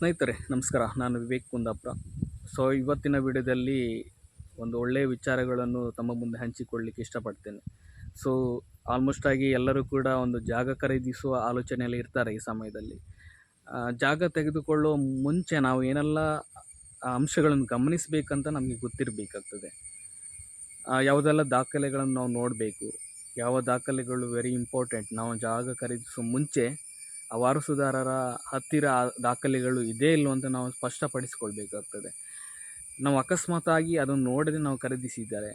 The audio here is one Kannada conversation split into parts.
ಸ್ನೇಹಿತರೆ, ನಮಸ್ಕಾರ. ನಾನು ವಿವೇಕ್ ಕುಂದಾಪುರ. ಸೊ ಇವತ್ತಿನ ವಿಡಿಯೋದಲ್ಲಿ ಒಂದು ಒಳ್ಳೆಯ ವಿಚಾರಗಳನ್ನು ತಮ್ಮ ಮುಂದೆ ಹಂಚಿಕೊಳ್ಳಿಕ್ಕೆ ಇಷ್ಟಪಡ್ತೇನೆ. ಸೊ ಆಲ್ಮೋಸ್ಟ್ ಆಗಿ ಎಲ್ಲರೂ ಕೂಡ ಒಂದು ಜಾಗ ಖರೀದಿಸುವ ಆಲೋಚನೆಯಲ್ಲಿ ಇರ್ತಾರೆ ಈ ಸಮಯದಲ್ಲಿ. ಜಾಗ ತೆಗೆದುಕೊಳ್ಳುವ ಮುಂಚೆ ನಾವು ಏನೆಲ್ಲ ಅಂಶಗಳನ್ನು ಗಮನಿಸಬೇಕಂತ ನಮಗೆ ಗೊತ್ತಿರಬೇಕಾಗ್ತದೆ. ಯಾವುದೆಲ್ಲ ದಾಖಲೆಗಳನ್ನು ನಾವು ನೋಡಬೇಕು, ಯಾವ ದಾಖಲೆಗಳು ವೆರಿ ಇಂಪಾರ್ಟೆಂಟ್ ನಾವು ಜಾಗ ಖರೀದಿಸುವ ಮುಂಚೆ ವಾರಸುದಾರರ ಹತ್ತಿರ ದಾಖಲೆಗಳು ಇದೇ ಇಲ್ಲ ಅಂತ ನಾವು ಸ್ಪಷ್ಟಪಡಿಸಿಕೊಳ್ಬೇಕಾಗ್ತದೆ. ನಾವು ಅಕಸ್ಮಾತಾಗಿ ಅದನ್ನು ನೋಡದೆ ನಾವು ಖರೀದಿಸಿದ್ದಾರೆ.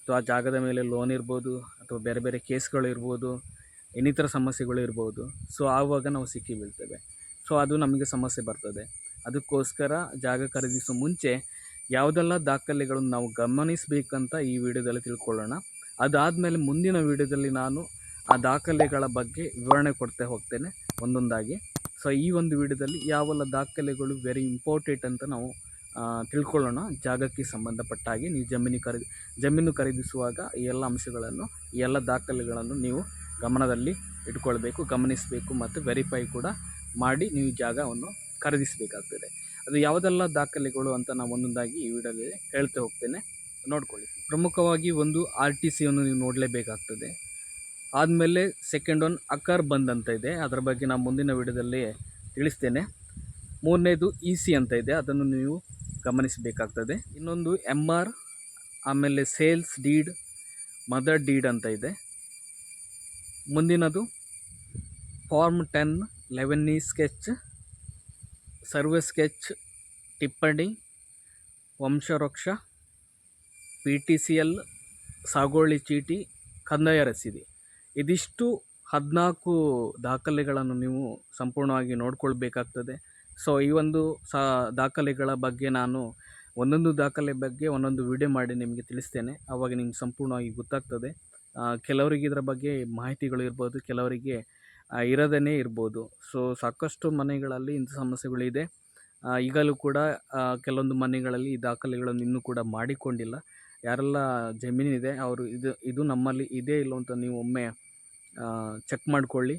ಅಥವಾ ಆ ಜಾಗದ ಮೇಲೆ ಲೋನ್ ಇರ್ಬೋದು, ಅಥವಾ ಬೇರೆ ಬೇರೆ ಕೇಸ್ಗಳು ಇರ್ಬೋದು, ಇನ್ನಿತರ ಸಮಸ್ಯೆಗಳು ಇರ್ಬೋದು. ಸೊ, ಆವಾಗ ನಾವು ಸಿಕ್ಕಿ ಬೀಳ್ತೇವೆ ಸೊ, ಅದು ನಮಗೆ ಸಮಸ್ಯೆ ಬರ್ತದೆ. ಅದಕ್ಕೋಸ್ಕರ ಜಾಗ ಖರೀದಿಸುವ ಮುಂಚೆ ಯಾವುದೆಲ್ಲ ದಾಖಲೆಗಳನ್ನು ನಾವು ಗಮನಿಸಬೇಕಂತ ಈ ವಿಡಿಯೋದಲ್ಲಿ ತಿಳ್ಕೊಳ್ಳೋಣ. ಅದಾದಮೇಲೆ ಮುಂದಿನ ವಿಡಿಯೋದಲ್ಲಿ ನಾನು ಆ ದಾಖಲೆಗಳ ಬಗ್ಗೆ ವಿವರಣೆ ಕೊಡ್ತಾ ಹೋಗ್ತೇನೆ ಒಂದೊಂದಾಗಿ. ಸೊ ಈ ಒಂದು ವಿಡಿಯೋದಲ್ಲಿ ಯಾವೆಲ್ಲ ದಾಖಲೆಗಳು ವೆರಿ ಇಂಪಾರ್ಟೆಂಟ್ ಅಂತ ನಾವು ತಿಳ್ಕೊಳ್ಳೋಣ. ಜಾಗಕ್ಕೆ ಸಂಬಂಧಪಟ್ಟ ಹಾಗೆ ನೀವು ಜಮೀನು ಖರೀದಿ ಜಮೀನು ಖರೀದಿಸುವಾಗ ಈ ಎಲ್ಲ ಅಂಶಗಳನ್ನು, ಈ ಎಲ್ಲ ದಾಖಲೆಗಳನ್ನು ನೀವು ಗಮನದಲ್ಲಿ ಇಟ್ಕೊಳ್ಬೇಕು, ಗಮನಿಸಬೇಕು ಮತ್ತು ವೆರಿಫೈ ಕೂಡ ಮಾಡಿ ನೀವು ಜಾಗವನ್ನು ಖರೀದಿಸಬೇಕಾಗ್ತದೆ. ಅದು ಯಾವುದೆಲ್ಲ ದಾಖಲೆಗಳು ಅಂತ ನಾವು ಒಂದೊಂದಾಗಿ ಈ ವಿಡಿಯೋದಲ್ಲಿ ಹೇಳ್ತಾ ಹೋಗ್ತೇನೆ. ನೋಡ್ಕೊಳ್ಳಿ. ಪ್ರಮುಖವಾಗಿ ಒಂದು ಆರ್ ಟಿ ಸಿಯನ್ನು ನೀವು ನೋಡಲೇಬೇಕಾಗ್ತದೆ. ಆದಮೇಲೆ ಸೆಕೆಂಡ್ ಒನ್ ಅಕರ್ ಬಂದ್ ಅಂತ ಇದೆ. ಅದರ ಬಗ್ಗೆ ನಾನು ಮುಂದಿನ ವಿಡಿಯೋದಲ್ಲಿ ತಿಳಿಸ್ತೇನೆ. ಮೂರನೇದು ಇ ಸಿ ಅಂತ ಇದೆ. ಅದನ್ನು ನೀವು ಗಮನಿಸಬೇಕಾಗ್ತದೆ. ಇನ್ನೊಂದು ಎಂ ಆರ್ ಆಮೇಲೆ ಸೇಲ್ಸ್ ಡೀಡ್ ಮದರ್ ಡೀಡ್ ಅಂತ ಇದೆ. ಮುಂದಿನದು ಫಾರ್ಮ್ ಟೆನ್ ಲೆವೆನ್ನಿ ಸ್ಕೆಚ್ ಸರ್ವೆ ಸ್ಕೆಚ್ ಟಿಪ್ಪಣಿ ವಂಶವೃಕ್ಷ ಪಿ ಟಿ ಸಿ ಎಲ್ ಸಾಗೋಳಿ ಚೀಟಿ, ಕಂದಾಯ ರಸೀದಿ. ಇದಿಷ್ಟು ಹದಿನಾಲ್ಕು ದಾಖಲೆಗಳನ್ನು ನೀವು ಸಂಪೂರ್ಣವಾಗಿ ನೋಡ್ಕೊಳ್ಬೇಕಾಗ್ತದೆ. ಸೊ ಈ ಒಂದು ಸಾ ದಾಖಲೆಗಳ ಬಗ್ಗೆ ನಾನು ಒಂದೊಂದು ದಾಖಲೆ ಬಗ್ಗೆ ಒಂದೊಂದು ವಿಡಿಯೋ ಮಾಡಿ ನಿಮಗೆ ತಿಳಿಸ್ತೇನೆ. ಆವಾಗ ನಿಮ್ಗೆ ಸಂಪೂರ್ಣವಾಗಿ ಗೊತ್ತಾಗ್ತದೆ. ಕೆಲವರಿಗೆ ಇದರ ಬಗ್ಗೆ ಮಾಹಿತಿಗಳು ಇರ್ಬೋದು, ಕೆಲವರಿಗೆ ಇರದೇ ಇರ್ಬೋದು. ಸೊ ಸಾಕಷ್ಟು ಮನೆಗಳಲ್ಲಿ ಇಂಥ ಸಮಸ್ಯೆಗಳಿದೆ. ಈಗಲೂ ಕೂಡ ಕೆಲವೊಂದು ಮನೆಗಳಲ್ಲಿ ಈ ದಾಖಲೆಗಳನ್ನು ಇನ್ನೂ ಕೂಡ ಮಾಡಿಕೊಂಡಿಲ್ಲ. ಯಾರೆಲ್ಲ ಜಮೀನಿದೆ, ಅವರು ಇದು ಇದು ನಮ್ಮಲ್ಲಿ ಇದೆ ಇಲ್ಲ ಅಂತ ನೀವು ಒಮ್ಮೆ ಚೆಕ್ ಮಾಡಿಕೊಳ್ಳಿ.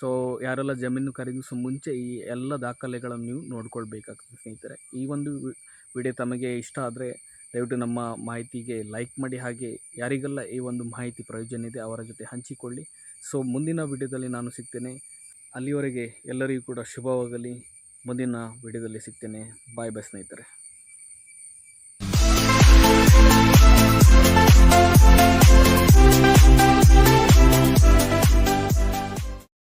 ಸೊ ಯಾರೆಲ್ಲ ಜಮೀನು ಖರೀದಿಸುವ ಮುಂಚೆ ಈ ಎಲ್ಲ ದಾಖಲೆಗಳನ್ನು ನೀವು ನೋಡ್ಕೊಳ್ಬೇಕಾಗ್ತದೆ ಸ್ನೇಹಿತರೆ. ಈ ಒಂದು ವಿಡಿಯೋ ತಮಗೆ ಇಷ್ಟ ಆದರೆ ದಯವಿಟ್ಟು ನಮ್ಮ ಮಾಹಿತಿಗೆ ಲೈಕ್ ಮಾಡಿ. ಹಾಗೆ ಯಾರಿಗೆಲ್ಲ ಈ ಒಂದು ಮಾಹಿತಿ ಪ್ರಯೋಜನ ಇದೆ ಅವರ ಜೊತೆ ಹಂಚಿಕೊಳ್ಳಿ. ಸೊ ಮುಂದಿನ ವಿಡಿಯೋದಲ್ಲಿ ನಾನು ಸಿಗ್ತೇನೆ. ಅಲ್ಲಿವರೆಗೆ ಎಲ್ಲರಿಗೂ ಕೂಡ ಶುಭವಾಗಲಿ. ಮುಂದಿನ ವಿಡಿಯೋದಲ್ಲಿ ಸಿಗ್ತೇನೆ. ಬಾಯ್ ಬಾಯ್ ಸ್ನೇಹಿತರೆ.